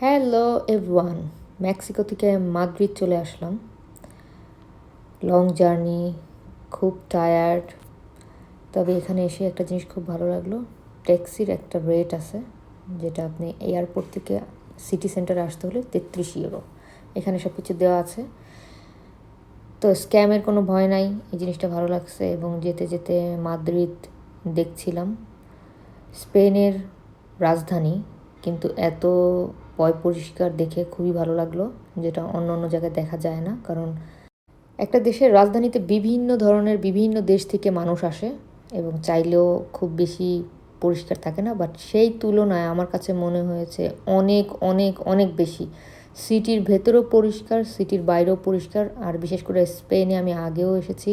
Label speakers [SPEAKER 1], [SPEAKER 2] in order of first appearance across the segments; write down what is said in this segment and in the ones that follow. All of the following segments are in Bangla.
[SPEAKER 1] হ্যালো এভরিওয়ান, মেক্সিকো থেকে মাদ্রিদ চলে আসলাম। লং জার্নি, খুব টায়ার্ড, তবে এখানে এসে একটা জিনিস খুব ভালো লাগল। ট্যাক্সির একটা রেট আছে, যেটা আপনি এয়ারপোর্ট থেকে সিটি সেন্টারে আসতে হলে তেত্রিশ ইউরো। এখানে সব কিছু দেওয়া আছে। তো স্ক্যামের কোনো ভয় নাই, এই জিনিসটা ভালো লাগছে এবং যেতে যেতে মাদ্রিদ দেখছিলাম। স্পেনের রাজধানী, কিন্তু এত পয় পরিষ্কার দেখে খুবই ভালো লাগল, যেটা অন্য অন্য জায়গায় দেখা যায় না, কারণ একটা দেশের রাজধানীতে বিভিন্ন ধরনের বিভিন্ন দেশ থেকে মানুষ আসে এবং চাইলেও খুব বেশি পরিষ্কার থাকে না বাট সেই তুলনায় আমার কাছে মনে হয়েছে অনেক অনেক অনেক বেশি। সিটির ভেতরেও পরিষ্কার, সিটির বাইরেও পরিষ্কার, আর বিশেষ করে স্পেনে আমি আগেও এসেছি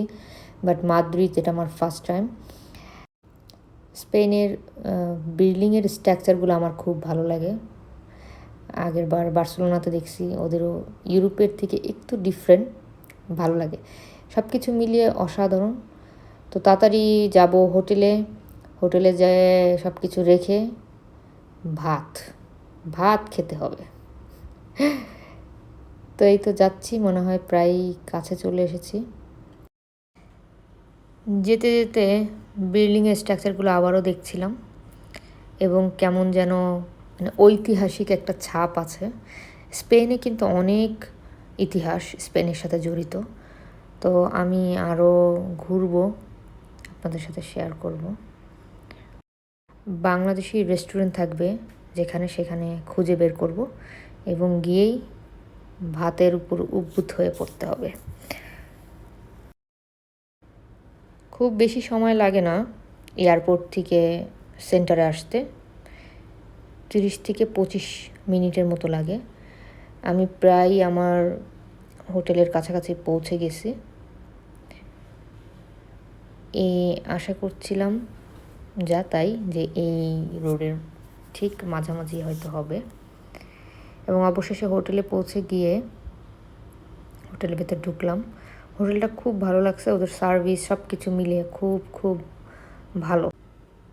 [SPEAKER 1] বাট মাদ্রিদ যেটা আমার ফার্স্ট টাইম স্পেনের বিল্ডিংয়ের স্ট্রাকচারগুলো আমার খুব ভালো লাগে। আগের বার বার্সেলোনাতে দেখছি ওদেরও ইউরোপের থেকে একটু ডিফারেন্ট ভালো লাগে। সব কিছু মিলিয়ে অসাধারণ। তো তাড়াতাড়ি যাব হোটেলে। হোটেলে যেয়ে সব কিছু রেখে ভাত ভাত খেতে হবে। তো এই তো যাচ্ছি, মনে হয় প্রায় কাছে চলে এসেছি। যেতে যেতে বিল্ডিংয়ের স্ট্রাকচারগুলো আবারও দেখছিলাম এবং কেমন যেন ঐতিহাসিক একটা ছাপ আছে। স্পেনে কিন্তু অনেক ইতিহাস স্পেনের সাথে জড়িত। তো আমি আরও ঘুরবো, আপনাদের সাথে শেয়ার করব। বাংলাদেশি রেস্টুরেন্ট থাকবে, যেখানে সেখানে খুঁজে বের করব এবং গিয়েই ভাতের উপর উদ্ভূত হয়ে পড়তে হবে। খুব বেশি সময় লাগে না এয়ারপোর্ট থেকে সেন্টারে আসতে। তিরিশ থেকে পঁচিশ মিনিটের মতো লাগে। আমি প্রায় আমার হোটেলের কাছাকাছি পৌঁছে গেছি। এ, আশা করছিলাম যা তাই যে এই রোডের ঠিক মাঝামাঝি হয়তো হবে। এবং অবশেষে হোটেলে পৌঁছে গিয়ে হোটেলের ভেতর ঢুকলাম। হোটেলটা খুব ভালো লাগছে, ওদের সার্ভিস সব কিছু মিলিয়ে খুব খুব ভালো।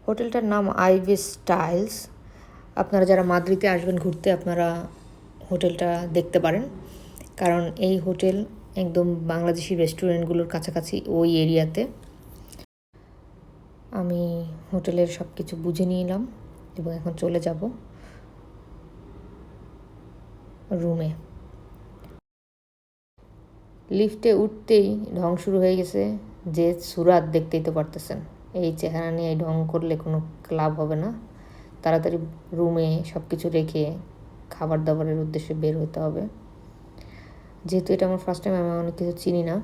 [SPEAKER 1] হোটেলটার নাম আইভি স্টাইলস। আপনারা যারা মাদ্রিদে আসবেন ঘুরতে, আপনারা হোটেলটা দেখতে পারেন। কারণ এই হোটেল একদম বাংলাদেশি রেস্টুরেন্টগুলোর কাছাকাছি ওই এরিয়াতে। আমি হোটেলের সব কিছু বুঝে নিলাম এবং এখন চলে যাব রুমে। লিফটে উঠতেই ঢং শুরু হয়ে গেছে যে সুরাত দেখতেই তো পারতেছেন। এই চেহারা নিয়ে এই ঢং করলে কোনো লাভ হবে না। তাড়াতাড়ি রুমে সব কিছু রেখে খাবার দাবারের উদ্দেশ্যে বের হতে হবে। যেহেতু এটা আমার ফার্স্ট টাইম আমি অনেক কিছু চিনি না।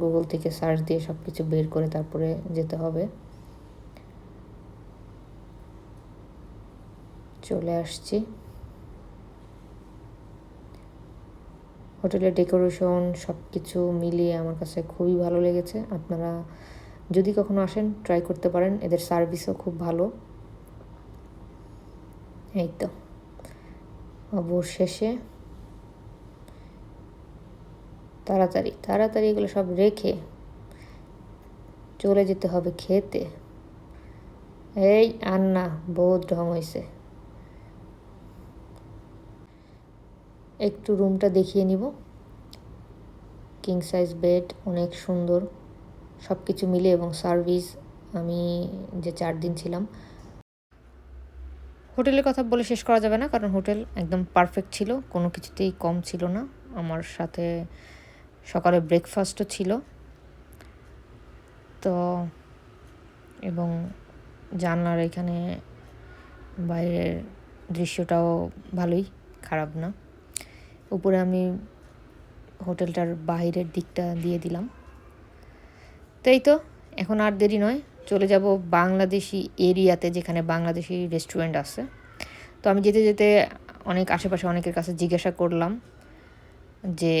[SPEAKER 1] গুগল থেকে সার্চ দিয়ে সব কিছু বের করে তারপরে যেতে হবে। চলে আসছি। হোটেলের ডেকোরেশন সব কিছু মিলিয়ে আমার কাছে খুবই ভালো লেগেছে। আপনারা যদি কখনো আসেন ট্রাই করতে পারেন। এদের সার্ভিসও খুব ভালো। এই তো অবশেষে তাড়াতাড়ি তাড়াতাড়ি এগুলো সব রেখে চলে যেতে হবে খেতে। এই আর বহুত ঢং হয়েছে একটু রুমটা দেখিয়ে নিব। কিং সাইজ বেড অনেক সুন্দর। সব কিছু মিলে এবং সার্ভিস আমি যে চার দিন ছিলাম হোটেলের কথা বলে শেষ করা যাবে না, কারণ হোটেল একদম পারফেক্ট ছিল, কোনো কিছুতেই কম ছিল না। আমার সাথে সকালে ব্রেকফাস্টও ছিল। তো এবং জানলার এখানে বাইরের দৃশ্যটাও ভালোই, খারাপ না। উপরে আমি হোটেলটার বাইরের দিকটা দিয়ে দিলাম। তো এই তো, এখন আর দেরি নয়। চলে যাব বাংলাদেশি এরিয়াতে যেখানে বাংলাদেশি রেস্টুরেন্ট আছে। তো আমি যেতে যেতে অনেক আশেপাশে অনেকের কাছে জিজ্ঞাসা করলাম যে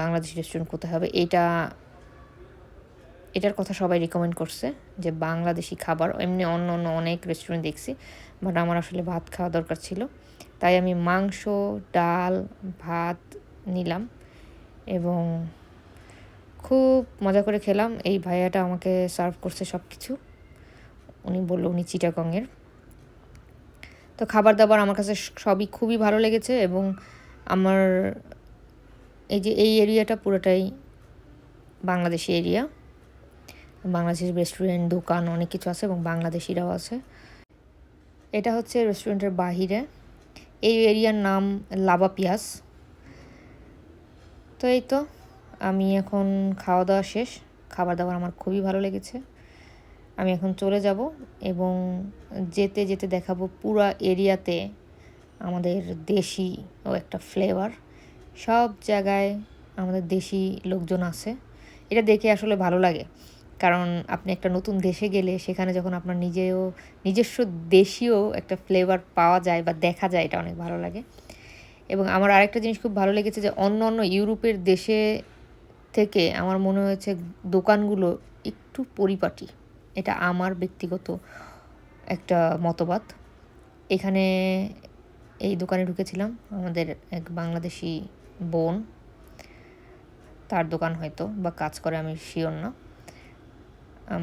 [SPEAKER 1] বাংলাদেশি রেস্টুরেন্ট কোথায় হবে? এটা, এটার কথা সবাই রিকমেন্ড করছে যে বাংলাদেশি খাবার। এমনি অন্য অন্য অনেক রেস্টুরেন্ট দেখছি বাট আমার আসলে ভাত খাওয়া দরকার ছিল। তাই আমি মাংস, ডাল, ভাত নিলাম এবং খুব মজা করে খেলাম। এই ভাইয়াটা আমাকে সার্ভ করছে সব কিছু উনি বলল উনি চিটাগংয়ের। তো খাবার দাবার আমার কাছে সবই খুবই ভালো লেগেছে এবং আমার এই যে এই এরিয়াটা পুরোটাই বাংলাদেশি এরিয়া। বাংলাদেশের রেস্টুরেন্ট দোকান অনেক কিছু আছে এবং বাংলাদেশিরাও আছে। এটা হচ্ছে রেস্টুরেন্টের বাহিরে। এই এরিয়ার নাম লাবা পিয়াস তো এই তো আমি এখন খাওয়া দাওয়া শেষ। খাবার দাবার আমার খুবই ভালো লেগেছে। আমি এখন চলে যাব এবং যেতে যেতে দেখাবো পুরা এরিয়াতে আমাদের দেশি ও একটা ফ্লেভার সব জায়গায় আমাদের দেশি লোকজন আছে। এটা দেখে আসলে ভালো লাগে। কারণ আপনি একটা নতুন দেশে গেলে সেখানে যখন আপনার নিজেও, নিজস্ব দেশীয় একটা ফ্লেভার পাওয়া যায় বা দেখা যায়, এটা অনেক ভালো লাগে। এবং আমার আরেকটা জিনিস খুব ভালো লেগেছে যে অন্য অন্য ইউরোপের দেশে থেকে আমার মনে হয়েছে দোকানগুলো একটু পরিপাটি। এটা আমার ব্যক্তিগত একটা মতবাদ। এখানে এই দোকানে ঢুকেছিলাম, আমাদের এক বাংলাদেশি বোন। তার দোকান হয়তো বা কাজ করে, আমি শিওর না।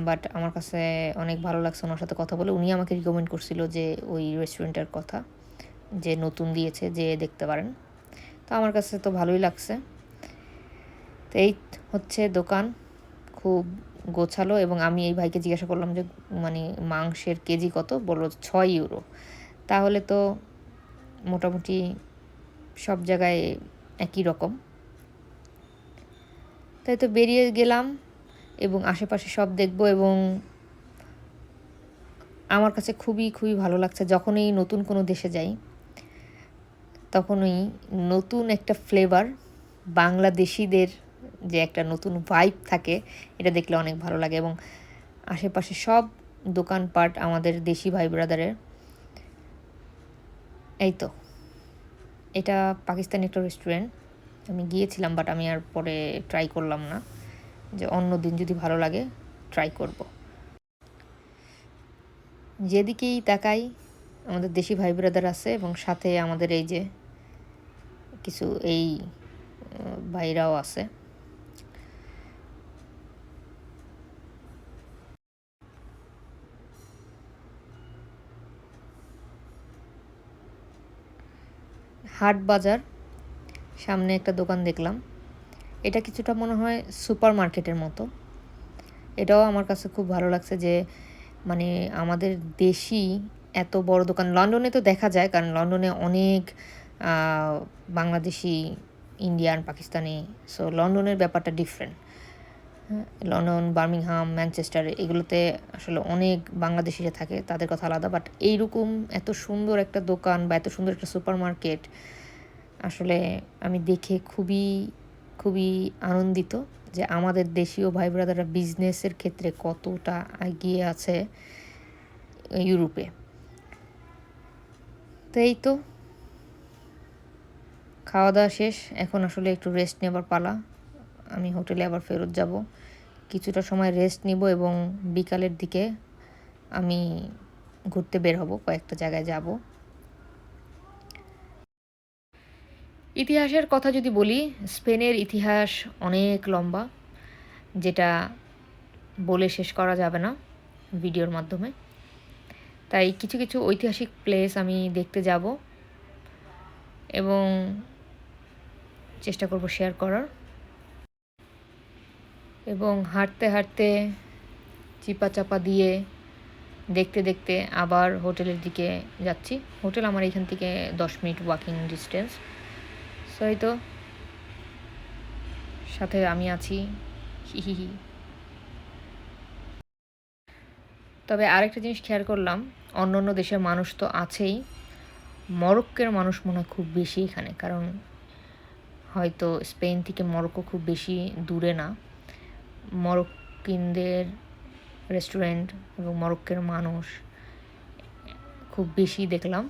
[SPEAKER 1] বাট আমার কাছে অনেক ভালো লাগছে ওনার সাথে কথা বলে। উনি আমাকে রিকমেন্ড করছিল যে ওই রেস্টুরেন্টের কথা, যে নতুন দিয়েছে, যে দেখতে পারেন। তো আমার কাছে তো ভালোই লাগছে। তো এই হচ্ছে দোকান খুব গোছালো এবং আমি এই ভাইকে জিজ্ঞাসা করলাম যে মানে মাংসের কেজি কত? বলল ছয় ইউরো। তাহলে তো মোটামুটি সব জায়গায় একই রকম। তাই তো বেরিয়ে গেলাম এবং আশেপাশে সব দেখব এবং আমার কাছে খুবই খুবই ভালো লাগছে। যখনই নতুন কোনো দেশে যাই, তখনই নতুন একটা ফ্লেভার বাংলাদেশিদের যে একটা নতুন ভাইব থাকে, এটা দেখলে অনেক ভালো লাগে এবং আশেপাশে সব দোকানপাট আমাদের দেশি ভাই ব্রাদারের এই তো। এটা পাকিস্তানি একটা রেস্টুরেন্ট আমি গিয়েছিলাম বাট আমি আর পরে ট্রাই করলাম না। যে অন্য দিন যদি ভালো লাগে ট্রাই করব। যেদিকেই তাকাই, আমাদের দেশি ভাই ব্রাদার আছে এবং সাথে আমাদের এই যে কিছু এই ভাইরাও আছে। হাট বাজার, সামনে একটা দোকান দেখলাম। এটা কিছুটা মনে হয় সুপার মার্কেটের মতো। এটাও আমার কাছে খুব ভালো লাগছে যে মানে আমাদের দেশি এত বড় দোকান। লন্ডনে তো দেখা যায়, কারণ লন্ডনে অনেক বাংলাদেশি, ইন্ডিয়ান, পাকিস্তানি সো লন্ডনের ব্যাপারটা ডিফারেন্ট লন্ডন, বার্মিংহাম, ম্যানচেস্টার এগুলোতে আসলে অনেক বাংলাদেশিরা থাকে, তাদের কথা আলাদা। বাট এইরকম এত সুন্দর একটা দোকান বা এত সুন্দর একটা সুপার মার্কেট আসলে আমি দেখে খুবই খুবই আনন্দিত যে আমাদের দেশীয় ভাই ব্রাদাররা বিজনেসের ক্ষেত্রে কতটা এগিয়ে আছে ইউরোপে। তো এই তো। খাওয়া দাওয়া শেষ, এখন আসলে একটু রেস্ট নেবার পালা। আমি হোটেলে আবার ফেরত যাব। কিছুটা সময় রেস্ট নিব এবং বিকালের দিকে আমি ঘুরতে বের হব, কয়েকটা জায়গায় যাব। ইতিহাসের কথা যদি বলি, স্পেনের ইতিহাস অনেক লম্বা, যেটা বলে শেষ করা যাবে না ভিডিওর মাধ্যমে। তাই কিছু কিছু ঐতিহাসিক প্লেস আমি দেখতে যাব এবং চেষ্টা করব শেয়ার করার। এবং হাঁটতে হাঁটতে চিপা চাপা দিয়ে দেখতে দেখতে আবার হোটেলের দিকে যাচ্ছি। হোটেল আমার এখান থেকে দশ মিনিট ওয়াকিং ডিস্টেন্স সো তো। সাথে আমি আছি। হিহিহি তবে আরেকটা জিনিস খেয়াল করলাম অন্য অন্য দেশের মানুষ তো আছেই। মরক্কের মানুষ মনে হয় খুব বেশি এখানে, কারণ হয়তো স্পেন থেকে মরক্কো খুব বেশি দূরে না। মরক্কিনদের রেস্টুরেন্ট এবং মরক্কের মানুষ খুব বেশি দেখলাম।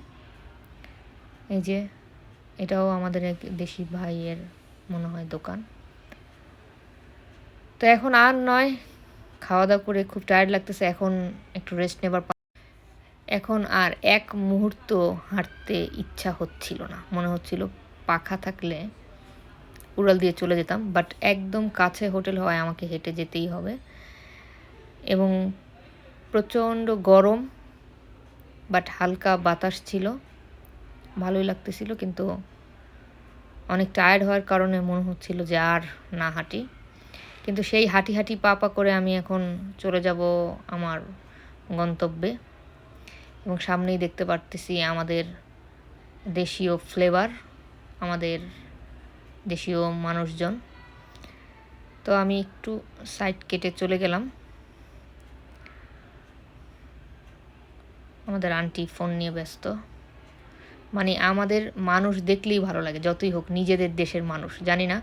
[SPEAKER 1] এই যে, এটাও আমাদের এক দেশি ভাইয়ের মনে হয় দোকান। তো এখন আর নয় খাওয়া দাওয়া করে খুব টায়ার্ড লাগতেছে, এখন একটু রেস্ট নেবার এখন আর এক মুহূর্ত হাঁটতে ইচ্ছা হচ্ছিল না। মনে হচ্ছিল পাখা থাকলে উড়াল দিয়ে চলে যেতাম বাট একদম কাছে হোটেল হওয়ায় আমাকে হেঁটে যেতেই হবে। এবং প্রচণ্ড গরম বাট হালকা বাতাস ছিল। ভালোই লাগতেছিল, কিন্তু অনেক টায়ার্ড হওয়ার কারণে মনে হচ্ছিল যে আর না হাঁটি। কিন্তু সেই হাঁটি হাঁটি পা পা করে আমি এখন চলে যাব আমার গন্তব্যে। এবং সামনেই দেখতে পারতেছি আমাদের দেশীয় ফ্লেভার আমাদের দেশীয় মানুষজন। তো আমি একটু সাইড কেটে চলে গেলাম। আমাদের আন্টি ফোন নিয়ে ব্যস্ত। মানে আমাদের মানুষ দেখলেই ভালো লাগে, যতই হোক নিজেদের দেশের মানুষ। জানি না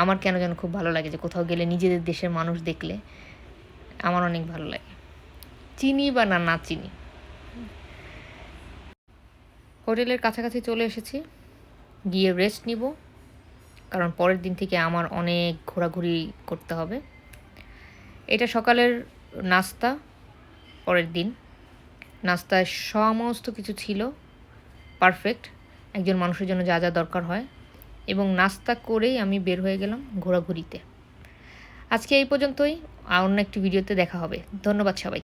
[SPEAKER 1] আমার কেন যেন খুব ভালো লাগে যে কোথাও গেলে নিজেদের দেশের মানুষ দেখলে আমার অনেক ভালো লাগে। চিনি বা না না চিনি। হোটেলের কাছাকাছি চলে এসেছি, গিয়ে রেস্ট নিব। কারণ পরের দিন থেকে আমার অনেক ঘোরাঘুরি করতে হবে। এটা সকালের নাস্তা, পরের দিন। নাস্তায় সমস্ত কিছু ছিল পারফেক্ট একজন মানুষের জন্য যা যা দরকার হয়। এবং নাস্তা করেই আমি বের হয়ে গেলাম ঘোরাঘুরিতে। আজকে এই পর্যন্তই অন্য একটি ভিডিওতে দেখা হবে। ধন্যবাদ সবাই